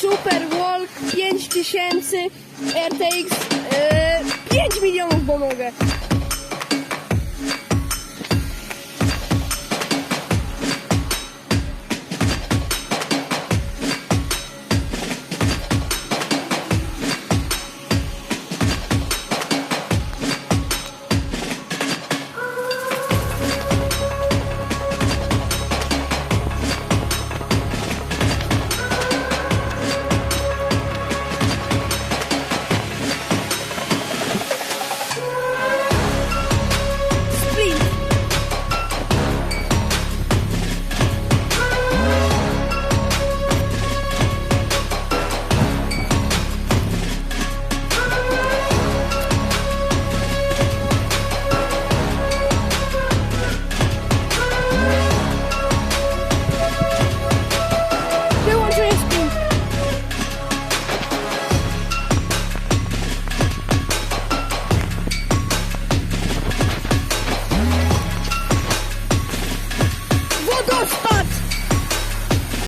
Super Walk 5000 RTX e, 5 milionów, bo mogę.